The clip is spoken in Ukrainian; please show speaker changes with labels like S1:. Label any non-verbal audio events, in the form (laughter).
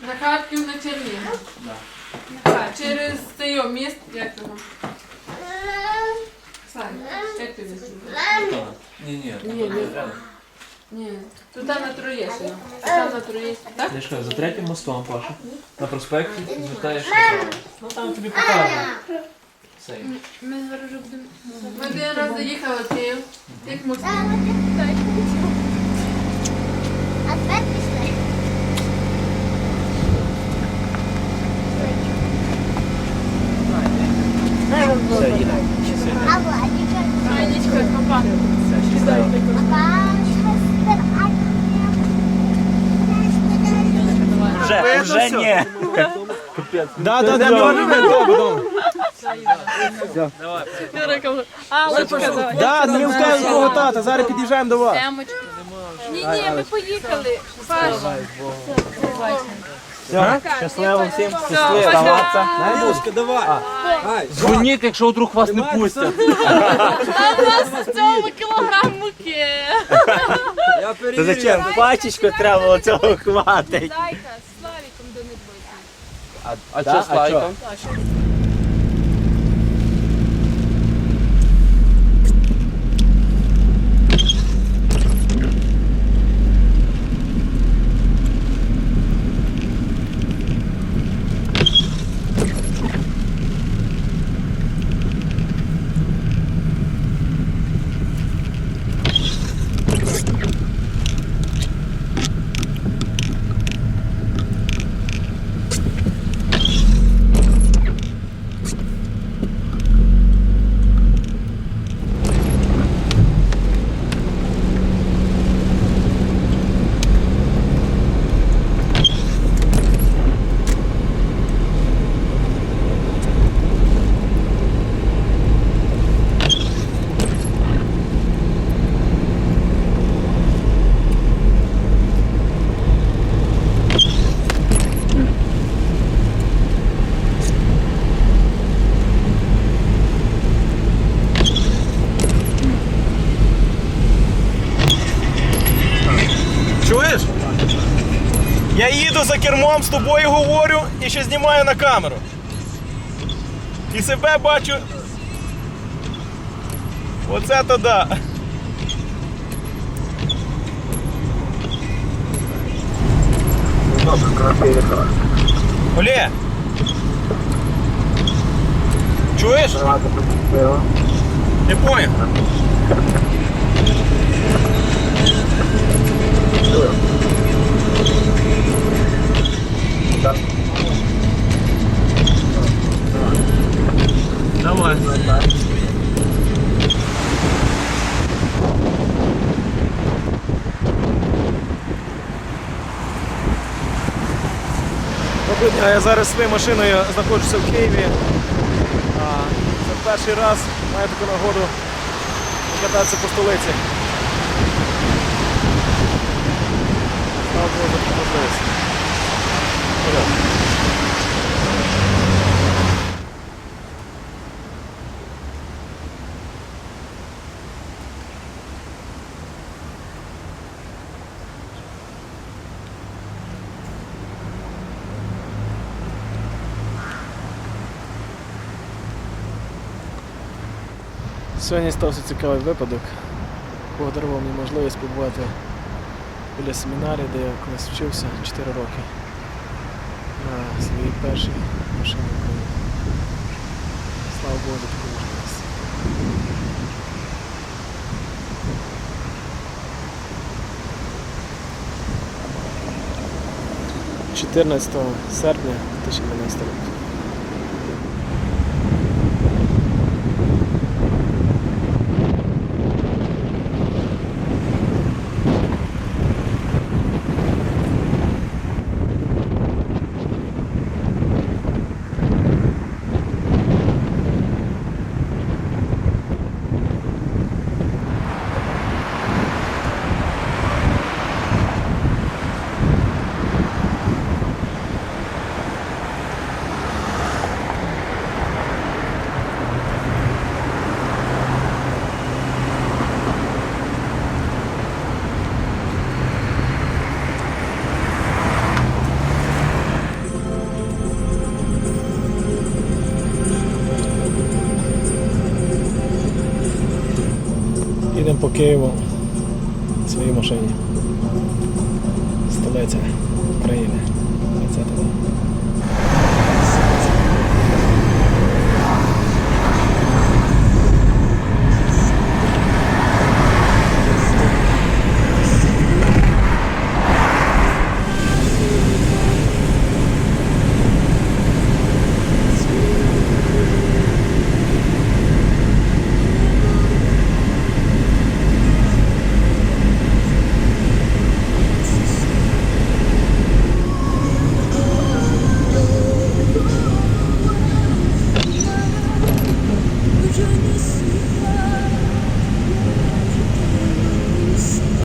S1: На Харків на Чернігів.
S2: Да.
S1: Через цей о, міст, як його? Сань, як ти звуть?
S3: Ні, ні.
S1: Ні, ні. Ні, тут там на Троєщину. Там на Троєщину, так?
S3: Я ж кажу, за третім мостом, Паша. На проспекті звертаєш направо. Ну там тобі покажуть. Цей.
S1: Ми зараз вже будемо. Ми один раз заїхали в Київ. Як мост.
S4: А
S3: Все, їде.
S4: А Владіка?
S1: Анечка, папа.
S4: Папа,
S5: Вже, вже ні.
S6: Да, да, да, давай. Да, не втаю твого тата, зараз під'їжджаємо до вас.
S1: Ні, ні, ми поїхали. Паша.
S5: Все, щасливо всім.
S1: Все,
S5: Ставатися.
S6: Бабушка, давай.
S5: Дзвоніть, якщо вдруг вас не пустять. (laughs)
S1: А у нас в цьому кілограм муки.
S5: Та зачем? Пачечку треба було цього хватить.
S1: Дайка, з Славіком до них бити.
S5: А що з лайком?
S6: Чуєш? Я їду за кермом, з тобою говорю і ще знімаю на камеру. І себе бачу. Оце то да. Олє! Чуєш? Не понял. Я зараз своєю машиною знаходжуся в Києві. Це перший раз маю таку нагоду покататися по столиці. Слава Богу, можливість. Сьогодні стався цікавий випадок. Бог дарував мені можливість побувати біля семінарії, де я колись вчився 4 роки на своїй першій машині України. Слава Богу за таку можливість. Чотирнадцятого серпня 2012 року. Києву в своїй машині. Столиця України. 20